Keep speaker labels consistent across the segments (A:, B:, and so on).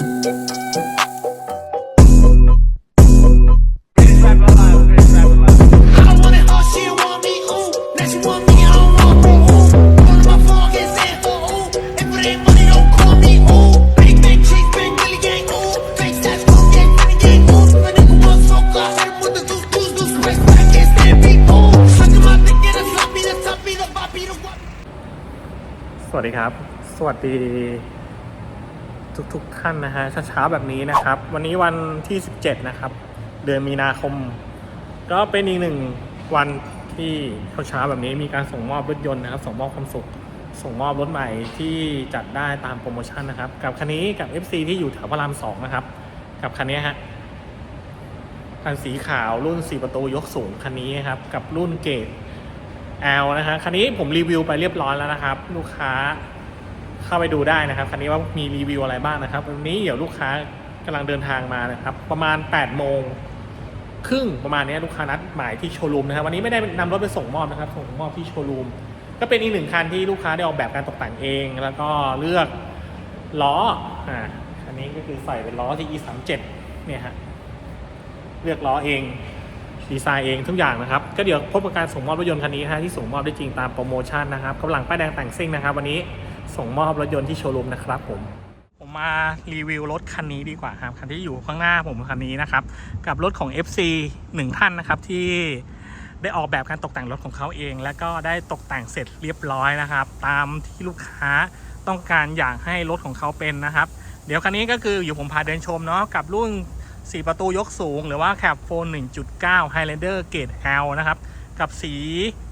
A: สวัสดีครับ สวัสดี ทุก ๆ ท่านนะฮะเช้าๆแบบนี้นะครับ วันนี้วันที่ 17 นะครับ เดือนมีนาคม ก็เป็นอีกหนึ่งวันที่เช้าๆแบบนี้มีการส่งมอบรถยนต์นะครับส่งมอบความสุขส่งมอบรถใหม่ที่จัดได้ตามโปรโมชั่นนะครับ กับคันนี้กับ FC ที่อยู่แถวพระรามสองนะครับ กับคันนี้ฮะคันสีขาวรุ่น 4 ประตูยกสูงคันนี้ครับ กับรุ่นเกรด L นะฮะคันนี้ผมรีวิวไปเรียบร้อยแล้วนะครับ ลูกค้า เข้าไปดูได้นะครับ คันนี้ว่ามีรีวิวอะไรบ้างนะครับ วันนี้เดี๋ยวลูกค้ากำลังเดินทางมานะครับ ประมาณ8โมงครึ่งประมาณนี้ลูกค้านัดหมายที่โชว์รูมนะครับ วันนี้ไม่ได้นำรถไปส่งมอบนะครับ ส่งมอบที่โชว์รูมก็เป็นอีกหนึ่งคันที่ลูกค้าได้ออกแบบการตกแต่งเอง แล้วก็เลือกล้ออ่าคันนี้ก็คือใส่เป็นล้อที่ E37 เนี่ยฮะเลือกล้อเองดีไซน์เองทุกอย่างนะครับก็เดี๋ยวพบกับการส่งมอบรถยนต์คันนี้ฮะที่ส่งมอบได้จริงตามโปรโมชั่นนะครับกำลังป้ายแดงแต่งซิ่งนะครับ วันนี้ ส่งมอบรถยนต์ที่โชว์รูมนะครับผม ผมมารีวิวรถคันนี้ดีกว่าครับคันที่อยู่ข้างหน้าผมคันนี้นะครับ กับรถของ FC หนึ่งท่านนะครับที่ได้ออกแบบการตกแต่งรถของเขาเอง แล้วก็ได้ตกแต่งเสร็จเรียบร้อยนะครับ ตามที่ลูกค้าต้องการอยากให้รถของเขาเป็นนะครับ เดี๋ยวคันนี้ก็คืออยู่ผมพาเดินชมเนาะกับรุ่น 4 ประตูยกสูง หรือว่าแคปโฟน1.9 Highlander เกรด L นะครับ กับสี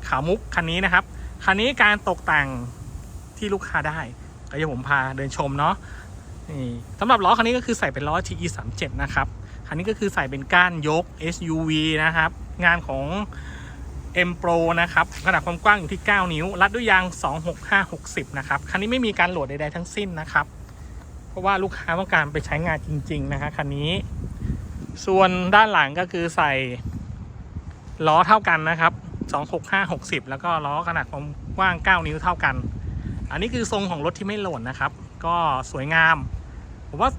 A: ขาวมุกคันนี้นะครับ คันนี้การตกแต่ง ที่ลูกค้าได้ก็จะผมพาเดินชมเนาะนี่สำหรับล้อคันนี้ก็คือใส่เป็นล้อ TE 3 7นะครับคันนี้ก็คือใส่เป็นก้านยก SUV นะครับ งานของ M Pro นะครับขนาดความกว้างอยู่ที่ 9 นิ้ว รัดด้วยยาง 26560 นะครับ คันนี้ไม่มีการโหลดใดๆทั้งสิ้นนะครับ เพราะว่าลูกค้าต้องการไปใช้งานจริง ๆ นะฮะคันนี้ ส่วนด้านหลังก็คือใส่ล้อเท่ากันนะครับ 265 60 แล้วก็ล้อขนาดความกว้าง 9 นิ้วเท่ากัน อันนี้คือทรงของรถที่ไม่หลดนนะครับ ก็สวยงาม ผมว่า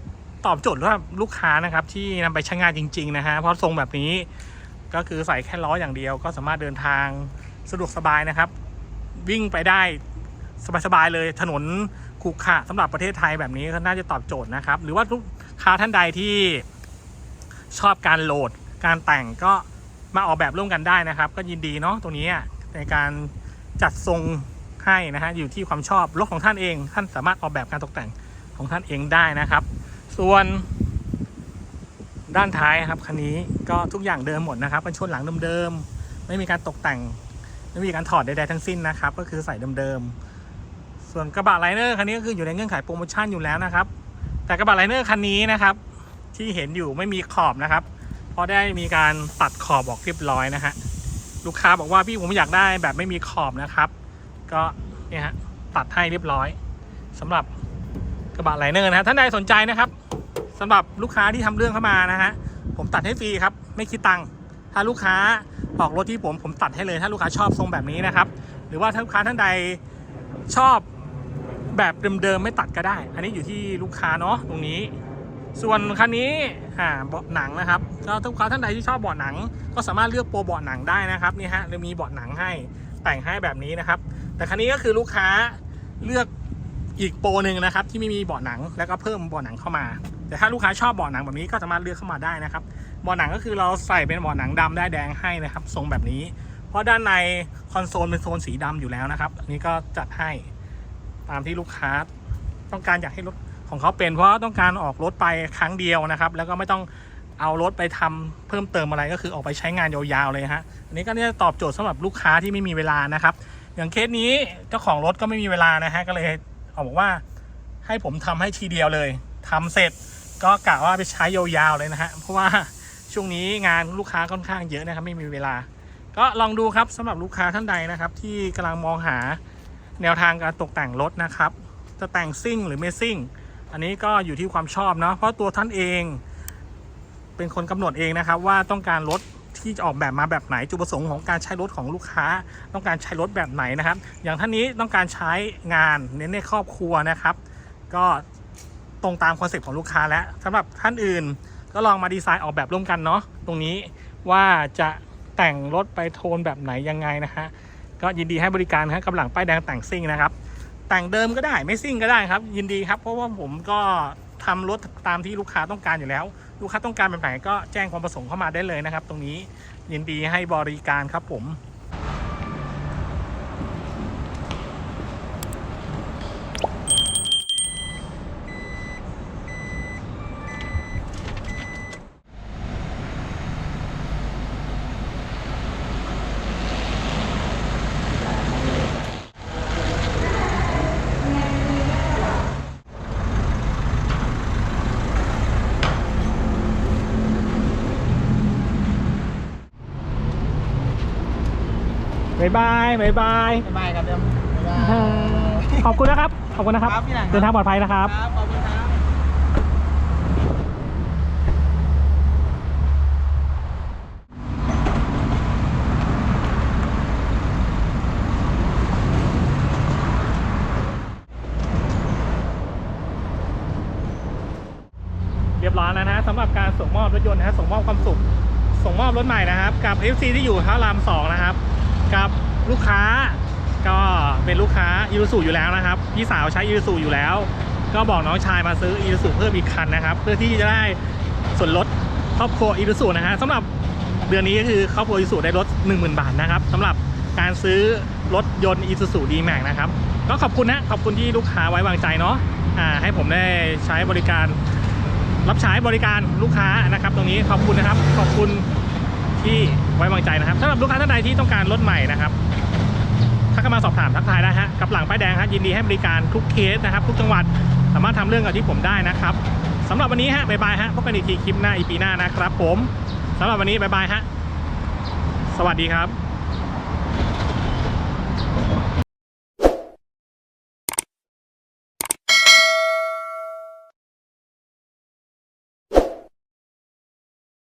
A: ตอบโจทย์ว่าลูกค้านะครับ ที่นำไปใช้งานจริง ๆ นะฮะเพราะทรงแบบนี้ก็คือใส่แค่ล้ออย่างเดียว ก็สามารถเดินทางสะดวกสบายนะครับ วิ่งไปได้สบายๆเลยถนนขรุขระสำหรับประเทศไทยแบบนี้ก็น่าจะตอบโจทย์นะครับ หรือว่าลูกค้าท่านใดที่ชอบการโหลด การแต่งก็มาออกแบบร่วมกันได้นะครับ ก็ยินดีเนาะตรงนี้ในการจัดทรง ให้นะฮะอยู่ที่ความชอบรถของท่านเอง ท่านสามารถออกแบบการตกแต่งของท่านเองได้นะครับ ส่วนด้านท้ายครับคันนี้ก็ทุกอย่างเดิมหมดนะครับเป็นชนหลังเดิมๆไม่มีการตกแต่ง ไม่มีการถอดใดๆทั้งสิ้นนะครับ ก็คือใส่เดิมๆส่วนกระบะไลเนอร์คันนี้ก็คืออยู่ในเงื่อนไขโปรโมชั่นอยู่แล้วนะครับ แต่กระบะไลเนอร์คันนี้นะครับ ที่เห็นอยู่ไม่มีขอบนะครับ เพราะได้มีการตัดขอบออกเรียบร้อยนะฮะลูกค้าบอกว่าพี่ผมอยากได้แบบไม่มีขอบนะครับ ก็เนี่ยฮะตัดให้เรียบร้อยสำหรับกระบะไหลเนอร์นะฮะท่านใดสนใจนะครับสำหรับลูกค้าที่ทำเรื่องเข้ามานะฮะผมตัดให้ฟรีครับ ไม่คิดตังค์ถ้าลูกค้าออกรถที่ผมผมตัดให้เลย ถ้าลูกค้าชอบทรงแบบนี้นะครับ หรือว่าถ้าลูกค้าท่านใดชอบแบบเดิมๆไม่ตัดก็ได้ อันนี้อยู่ที่ลูกค้าเนาะตรงนี้ ส่วนคันนี้อ่าเบาะหนังนะครับก็ทุกค้าท่านใดที่ชอบเบาะหนัง ก็สามารถเลือกโปรเบาะหนังได้นะครับนี่ฮะเรามีเบาะหนังให้แต่งให้แบบนี้นะครับ แต่คันนี้ก็คือลูกค้าเลือกอีกโปรหนึ่งนะครับที่ไม่มีเบาะหนังแล้วก็เพิ่มเบาะหนังเข้ามา แต่ถ้าลูกค้าชอบเบาะหนังแบบนี้ก็สามารถเลือกเข้ามาได้นะครับเบาะหนังก็คือเราใส่เป็นเบาะหนังดำได้แดงให้นะครับ ทรงแบบนี้ เพราะด้านในคอนโซลเป็นโซนสีดำอยู่แล้วนะครับอันนี้ก็จัดให้ตามที่ลูกค้าต้องการอยากให้รถ ของเขาเป็นเพราะต้องการออกรถไปครั้งเดียวนะครับ แล้วก็ไม่ต้องเอารถไปทำเพิ่มเติมอะไรก็คือออกไปใช้งานยาวๆเลยฮะอันนี้ก็เนี่ยตอบโจทย์สำหรับลูกค้าที่ไม่มีเวลานะครับ อย่างเคสนี้เจ้าของรถก็ไม่มีเวลานะฮะก็เลยเอาบอกว่าให้ผมทำให้ทีเดียวเลยทำเสร็จก็กะว่าไปใช้ยาวๆเลยนะฮะเพราะว่าช่วงนี้งานลูกค้าค่อนข้างเยอะนะครับไม่มีเวลา ก็ลองดูครับสำหรับลูกค้าท่านใดนะครับ ที่กำลังมองหาแนวทางการตกแต่งรถนะครับ จะแต่งซิ่งหรือไม่ซิ่ง อันนี้ก็อยู่ที่ความชอบเนาะเพราะตัวท่านเอง เป็นคนกำหนดเองนะครับ ว่าต้องการรถที่จะออกแบบมาแบบไหนจุดประสงค์ของการใช้รถของลูกค้า ต้องการใช้รถแบบไหนนะครับ อย่างท่านนี้ต้องการใช้งานเน้นในครอบครัวนะครับ ก็ตรงตามคอนเซ็ปต์ของลูกค้าแล้วสำหรับท่านอื่นก็ลองมาดีไซน์ออกแบบร่วมกันเนาะตรงนี้ว่าจะแต่งรถไปโทนแบบไหนยังไงนะฮะก็ยินดีให้บริการครับกำลังป้ายแดงแต่งซิ่งนะครับ แต่งเดิมก็ได้ไม่ซิ่งก็ได้ครับ ยินดีครับ เพราะว่าผมก็ทำรถตามที่ลูกค้าต้องการอยู่แล้ว ลูกค้าต้องการแบบไหนก็แจ้งความประสงค์เข้ามาได้เลยนะครับ ตรงนี้ยินดีให้บริการครับผม บายบายบายบาย
B: บ๊ายบายครับเดี๋ยวบ๊ายบาย
A: ขอบคุณนะครับ ขอบคุณนะครับ
B: ครับพี่หลังครับ
A: เดินทางปลอดภัยนะครับ
B: ครับขอบคุณครับ
A: เรียบร้อยแล้วนะฮะสำหรับการส่งมอบรถยนต์นะฮะส่งมอบความสุข ส่งมอบรถใหม่นะครับ กับ FC ที่อยู่ท่ารามสองนะครับ กับลูกค้า ก็เป็นลูกค้าอีซูอยู่แล้วนะครับ พี่สาวใช้อีซูอยู่แล้ว ก็บอกน้องชายมาซื้ออีซูเพิ่มอีกคันนะครับ เพื่อที่จะได้ส่วนลดครอบครัวอีซูนะฮะสำหรับเดือนนี้ก็คือครอบครัวอีซูได้ลด 10,000 บาทนะครับสำหรับการซื้อรถยนต์อีซูดีแม็กนะครับ ก็ขอบคุณนะขอบคุณที่ลูกค้าไว้วางใจเนาะอ่าให้ผมได้ใช้บริการ รับใช้บริการลูกค้านะครับ ตรงนี้ขอบคุณนะครับ ขอบคุณที่ ไว้วางใจนะครับสำหรับลูกค้าท่านใดที่ต้องการรถใหม่นะครับถ้าเข้ามาสอบถามทักทายได้ฮะกับหลังป้ายแดงฮะยินดีให้บริการทุกเคสนะครับ ทุกจังหวัดสามารถทำเรื่องกับที่ผมได้นะครับสำหรับวันนี้ฮะบ๊ายบายฮะพบกันอีกทีคลิปหน้าอีพีหน้านะครับ ผมสำหรับวันนี้บ๊ายบายฮะสวัสดีครับ